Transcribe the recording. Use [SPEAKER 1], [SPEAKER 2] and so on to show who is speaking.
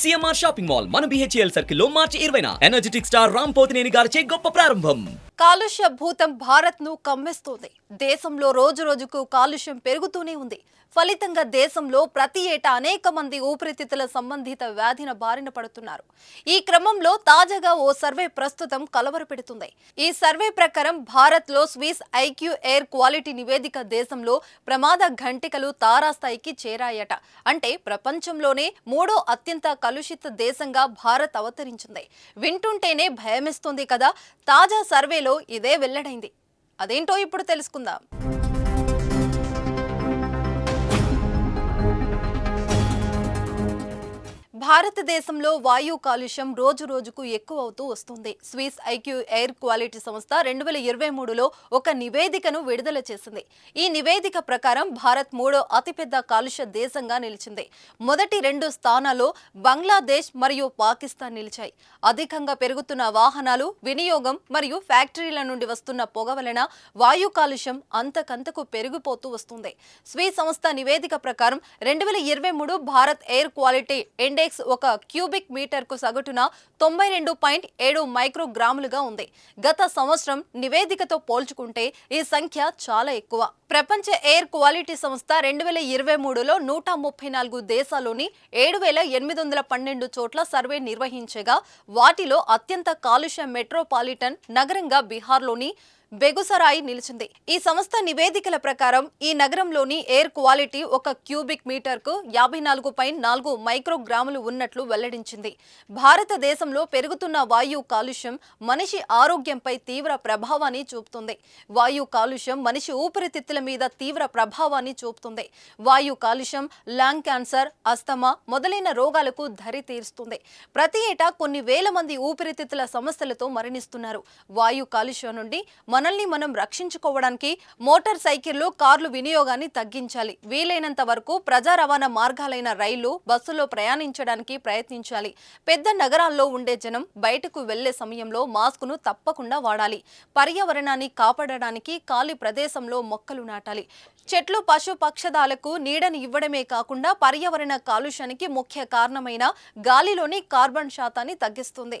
[SPEAKER 1] CMR shopping mall మన BHEL సర్కిల్లో మార్చి ఇరవైన. ఎనర్జెటిక్ స్టార్ రామ్ పోతినేని గారిచే గొప్ప ప్రారంభం.
[SPEAKER 2] కాలుష్య భూతం భారత్ను కమ్మేస్తోంది. దేశంలో రోజు రోజుకు కాలుష్యం పెరుగుతూనే ఉంది. ఫలితంగా దేశంలో ప్రతి ఏటా అనేక మంది ఊపిరితిత్తుల సంబంధిత వ్యాధిన బారిన పడుతున్నారు. ఈ క్రమంలో తాజాగా ఓ సర్వే ప్రస్తుతం కలవరపెడుతుంది. ఈ సర్వే ప్రకారం భారత్లో స్విస్ ఐక్యూ ఎయిర్ క్వాలిటీ నివేదిక దేశంలో ప్రమాద ఘంటికలు తారాస్థాయికి చేరాయట. అంటే ప్రపంచంలోనే మూడో అత్యంత కలుషిత దేశంగా భారత్ అవతరించింది. వింటుంటేనే భయమేస్తుంది కదా. తాజా సర్వే ఇదే వెల్లడైంది. అదేంటో ఇప్పుడు తెలుసుకుందాం. భారతదేశంలో వాయు కాలుష్యం రోజు రోజుకు ఎక్కువ అవుతూ వస్తుంది. స్విస్ ఐక్యూ ఎయిర్ క్వాలిటీ సంస్థ రెండు వేల ఇరవై మూడులో ఒక నివేదికను విడుదల చేసింది. ఈ నివేదిక ప్రకారం భారత్ మూడో అతిపెద్ద కాలుష్య దేశంగా నిలిచింది. మొదటి రెండు స్థానాల్లో బంగ్లాదేశ్ మరియు పాకిస్తాన్ నిలిచాయి. అధికంగా పెరుగుతున్న వాహనాలు వినియోగం మరియు ఫ్యాక్టరీల నుండి వస్తున్న పొగ వలన వాయు కాలుష్యం అంతకంతకు పెరిగిపోతూ వస్తుంది. స్వీ సంస్థ నివేదిక ప్రకారం రెండు వేల ఇరవై మూడు భారత్ ఎయిర్ క్వాలిటీ ఇండెక్స్ ఒక క్యూబిక్ మీటర్కు సగటున తొంభై రెండు పాయింట్ ఏడు మైక్రోగ్రాములుగా ఉంది. గత సంవత్సరం నివేదికతో పోల్చుకుంటే ఈ సంఖ్య చాలా ఎక్కువ. ప్రపంచ ఎయిర్ క్వాలిటీ సంస్థ రెండు వేల ఇరవై మూడులో నూట ముప్పై నాలుగు దేశాల్లోని ఏడు వేల ఎనిమిది వందల పన్నెండు చోట్ల సర్వే నిర్వహించగా వాటిలో అత్యంత కాలుష్య మెట్రోపాలిటన్ నగరంగా బీహార్లోని బెగుసరాయి నిలిచింది. ఈ సంస్థ నివేదికల ప్రకారం ఈ నగరంలోని ఎయిర్ క్వాలిటీ ఒక క్యూబిక్ మీటర్కు యాభై నాలుగు పై నాలుగు మైక్రోగ్రాములు ఉన్నట్లు వెల్లడించింది. భారతదేశంలో పెరుగుతున్న వాయు కాలుష్యం మనిషి ఆరోగ్యంపై తీవ్ర ప్రభావాన్ని చూపుతుంది. వాయు కాలుష్యం మనిషి ఊపిరితిత్తుల మీద తీవ్ర ప్రభావాన్ని చూపుతుంది. వాయు కాలుష్యం లాంగ్ క్యాన్సర్ అస్తమా మొదలైన రోగాలకు దరి తీరుస్తుంది. ప్రతి ఏటా కొన్ని వేల మంది ఊపిరితిత్తుల సమస్యలతో మరణిస్తున్నారు. వాయు కాలుష్యం నుండి మనల్ని మనం రక్షించుకోవడానికి మోటార్ సైకిళ్ళు కార్లు వినియోగాన్ని తగ్గించాలి. వీలైనంత వరకు ప్రజా రవాణా మార్గాలైన రైళ్ళు బస్సులో ప్రయాణించడానికి ప్రయత్నించాలి. పెద్ద నగరాల్లో ఉండే జనం బయటకు వెళ్ళే సమయంలో మాస్కును తప్పకుండా వాడాలి. పర్యావరణాన్ని కాపాడడానికి ఖాళీ ప్రదేశంలో మొక్కలు నాటాలి. చెట్లు పశు పక్షదాలకు నీడని ఇవ్వడమే కాకుండా పర్యావరణ కాలుష్యానికి ముఖ్య కారణమైన గాలిలోని కార్బన్ శాతాన్ని తగ్గిస్తుంది.